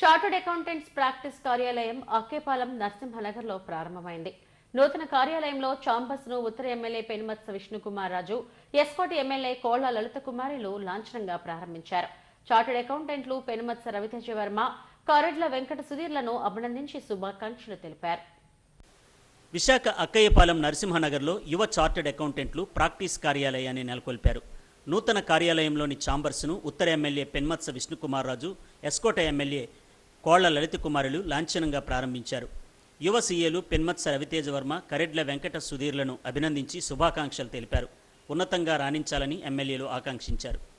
Chartered accountants practice కార్యాలయం అక్కేపాలెం నరసింహనగర్లో ప్రారంభమైంది నూతన కార్యాలయంలో చాంబర్స్ను ఉత్తర ఎమ్మెల్యే పెనుమత్స విష్ణుకుమార్ రాజు ఎస్కోటి ఎమ్మెల్యే కోళ్ళ లలిత కుమారిలు లాంఛనంగా ప్రారంభించారు చార్టర్డ్ అకౌంటెంట్లు పెనుమత్స రవితేజ వర్మ కారెడ్ల వెంకట సుధీర్లను అభినందించి శుభాకాంక్షలు తెలిపారు విశాఖ అక్కయ్యపాలెం నరసింహనగర్లో యువ చార్టెడ్ అకౌంటెంట్లు ప్రాక్టీస్ కార్యాలయాన్ని నెలకొల్పారు నూతన కార్యాలయంలోని ఛాంబర్స్ను ఉత్తర ఎమ్మెల్యే పెన్మత్స విష్ణుకుమార్ రాజు ఎస్కోట ఎమ్మెల్యే కోళ్ళ లలిత కుమారులు లాంఛనంగా ప్రారంభించారు. యువ సీఏలు పెన్మత్స రవితేజ వర్మ కరెడ్ల వెంకట సుధీర్లను అభినందించి శుభాకాంక్షలు తెలిపారు. ఉన్నతంగా రాణించాలని ఎమ్మెల్యేలు ఆకాంక్షించారు.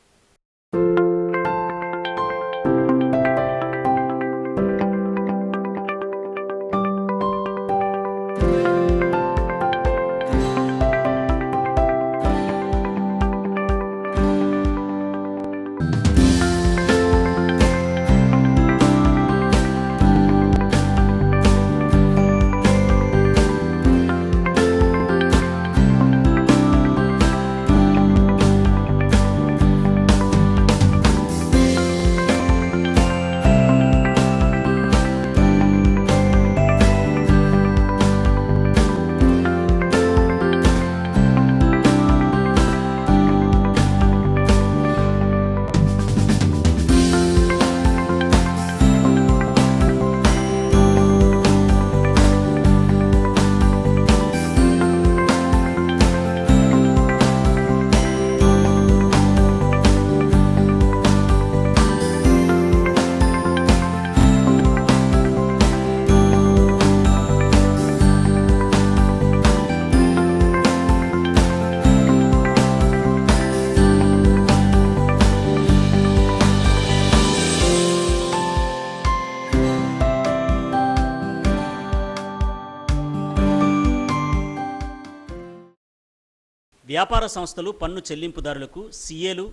వ్యాపార సంస్థలు పన్ను చెల్లింపుదారులకు సీఏలు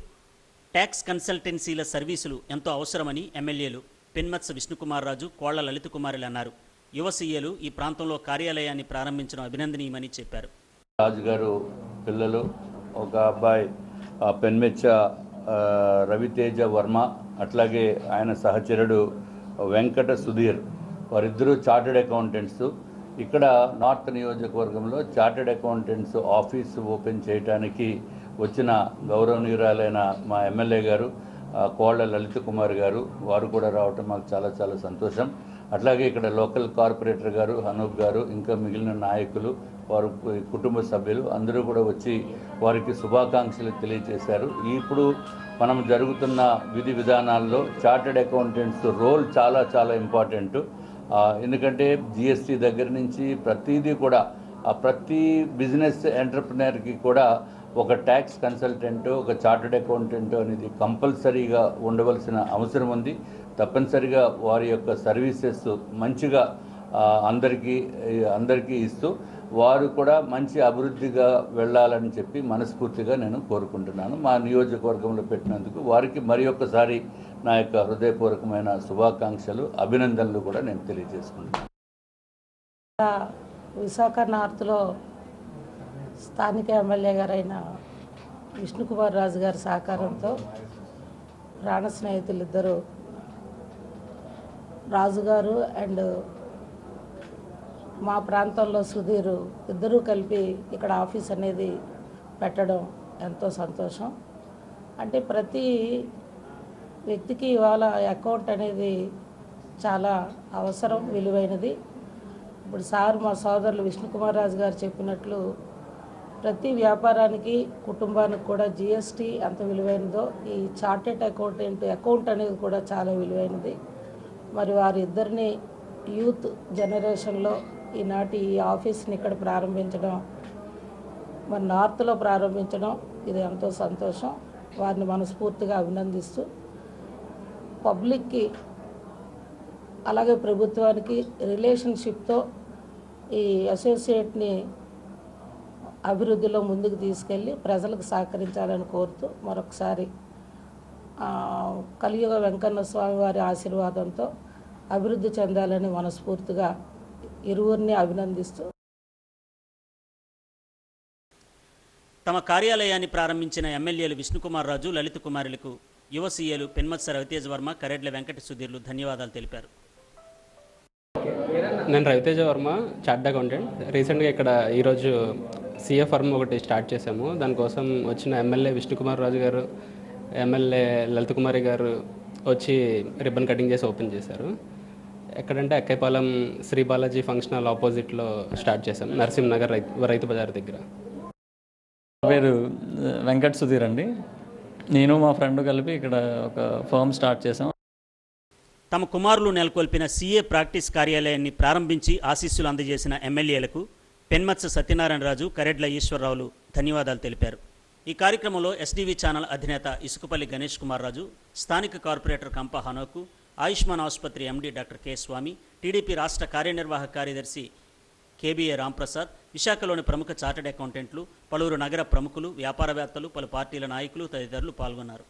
ట్యాక్స్ కన్సల్టెన్సీల సర్వీసులు ఎంతో అవసరమని ఎమ్మెల్యేలు పెన్మత్స విష్ణుకుమార్ రాజు కోళ్ళ లలిత కుమారులు అన్నారు. యువ సీఏలు ఈ ప్రాంతంలో కార్యాలయాన్ని ప్రారంభించడం అభినందనీయమని చెప్పారు. రాజుగారు పిల్లలు ఒక అబ్బాయి పెన్మెచ్చ రవితేజ వర్మ అట్లాగే ఆయన సహచరుడు వెంకట సుధీర్ వారిద్దరూ చార్టెడ్ అకౌంటెంట్స్. ఇక్కడ నార్త్ నియోజకవర్గంలో చార్టెడ్ అకౌంటెంట్స్ ఆఫీస్ ఓపెన్ చేయడానికి వచ్చిన గౌరవనీయురాలైన మా ఎమ్మెల్యే గారు కోళ్ళ కోళ్ళ లలిత కుమార్ గారు వారు కూడా రావటం మాకు చాలా చాలా సంతోషం. అట్లాగే ఇక్కడ లోకల్ కార్పొరేటర్ గారు అనూప్ గారు ఇంకా మిగిలిన నాయకులు వారు కుటుంబ సభ్యులు అందరూ కూడా వచ్చి వారికి శుభాకాంక్షలు తెలియజేశారు. ఇప్పుడు మనం జరుగుతున్న విధి విధానాల్లో చార్టెడ్ అకౌంటెంట్స్ రోల్ చాలా చాలా ఇంపార్టెంట్. ఎందుకంటే జిఎస్టీ దగ్గర నుంచి ప్రతిదీ కూడా ప్రతి బిజినెస్ ఎంటర్ప్రినర్కి కూడా ఒక ట్యాక్స్ కన్సల్టెంట్ ఒక చార్టెడ్ అకౌంటెంట్ అనేది కంపల్సరీగా ఉండవలసిన అవసరం ఉంది. తప్పనిసరిగా వారి యొక్క సర్వీసెస్ మంచిగా అందరికీ అందరికీ ఇస్తూ వారు కూడా మంచి అభివృద్ధిగా వెళ్ళాలని చెప్పి మనస్ఫూర్తిగా నేను కోరుకుంటున్నాను. మా నియోజకవర్గంలో పెట్టినందుకు వారికి మరి ఒక్కసారి నా యొక్క హృదయపూర్వకమైన శుభాకాంక్షలు అభినందనలు కూడా నేను తెలియజేసుకుంటున్నాను. విశాఖ నార్త్లో స్థానిక ఎమ్మెల్యే గారైన విష్ణుకుమార్ రాజు గారి సహకారంతో ప్రాణ స్నేహితులు ఇద్దరు రాజుగారు అండ్ మా ప్రాంతంలో సుధీరు ఇద్దరూ కలిపి ఇక్కడ ఆఫీస్ అనేది పెట్టడం ఎంతో సంతోషం. అంటే ప్రతి వ్యక్తికి ఇవాళ అకౌంట్ అనేది చాలా అవసరం విలువైనది. ఇప్పుడు సార్ మా సోదరులు విష్ణుకుమార్ రాజు గారు చెప్పినట్లు ప్రతి వ్యాపారానికి కుటుంబానికి కూడా జిఎస్టీ ఎంత విలువైనదో ఈ చార్టెడ్ అకౌంటెంట్ అకౌంట్ అనేది కూడా చాలా విలువైనది. మరి వారిద్దరిని యూత్ జనరేషన్లో ఈనాటి ఈ ఆఫీస్ని ఇక్కడ ప్రారంభించడం మరి నార్త్లో ప్రారంభించడం ఇది ఎంతో సంతోషం. వారిని మనస్ఫూర్తిగా అభినందిస్తూ పబ్లిక్కి అలాగే ప్రభుత్వానికి రిలేషన్షిప్తో ఈ అసోసియేట్ని అభివృద్ధిలో ముందుకు తీసుకెళ్ళి ప్రజలకు సహకరించాలని కోరుతూ మరొకసారి కలియుగ వెంకన్న స్వామి వారి ఆశీర్వాదంతో అభివృద్ధి చెందాలని మనస్ఫూర్తిగా ఇరువురిని అభినందిస్తూ తమ కార్యాలయాన్ని ప్రారంభించిన ఎమ్మెల్యేలు విష్ణుకుమార్ రాజు లలిత కుమారులకు యువ సీఏలు పెన్మత్స రవితేజ వర్మ కరెడ్ల వెంకట సుధీర్లు ధన్యవాదాలు తెలిపారు. నేను రవితేజ వర్మ చార్ట్ అకౌంటెంట్. రీసెంట్గా ఇక్కడ ఈరోజు సీఏ ఫర్మ్ ఒకటి స్టార్ట్ చేశాము. దానికోసం వచ్చిన ఎమ్మెల్యే విష్ణుకుమార్ రాజు గారు ఎమ్మెల్యే లలిత కుమారి గారు వచ్చి రిబ్బన్ కటింగ్ చేసి ఓపెన్ చేశారు. ఎక్కడంటే అక్కైపాలెం శ్రీ బాలాజీ ఫంక్షన్ హాల్ ఆపోజిట్లో స్టార్ట్ చేశాం. నరసింహనగర్ రైతు రైతు బజార్ దగ్గర. నా పేరు వెంకట్ సుధీర్ అండి. నేను మా ఫ్రెండ్ కలిపి ఇక్కడ ఒక ఫర్మ్ స్టార్ట్ చేసాం తమ కుమారులు నెలకొల్పిన సీఏ ప్రాక్టీస్ కార్యాలయాన్ని ప్రారంభించి ఆశీస్సులు అందజేసిన ఎమ్మెల్యేలకు పెన్మత్స సత్యనారాయణరాజు కరెడ్ల ఈశ్వరరావులు ధన్యవాదాలు తెలిపారు. ఈ కార్యక్రమంలో ఎస్డీవీ ఛానల్ అధినేత ఇసుకపల్లి గణేష్ కుమార్ రాజు స్థానిక కార్పొరేటర్ కంప హనోకు ఆయుష్మాన్ ఆసుపత్రి MD doctor K Swamy TDP రాష్ట్ర కార్యనిర్వాహక కార్యదర్శి కేబీఏ రాంప్రసాద్ విశాఖలోని ప్రముఖ చార్టెడ్ అకౌంటెంట్లు పలువురు నగర ప్రముఖులు వ్యాపారవేత్తలు పలు పార్టీల నాయకులు తదితరులు పాల్గొన్నారు.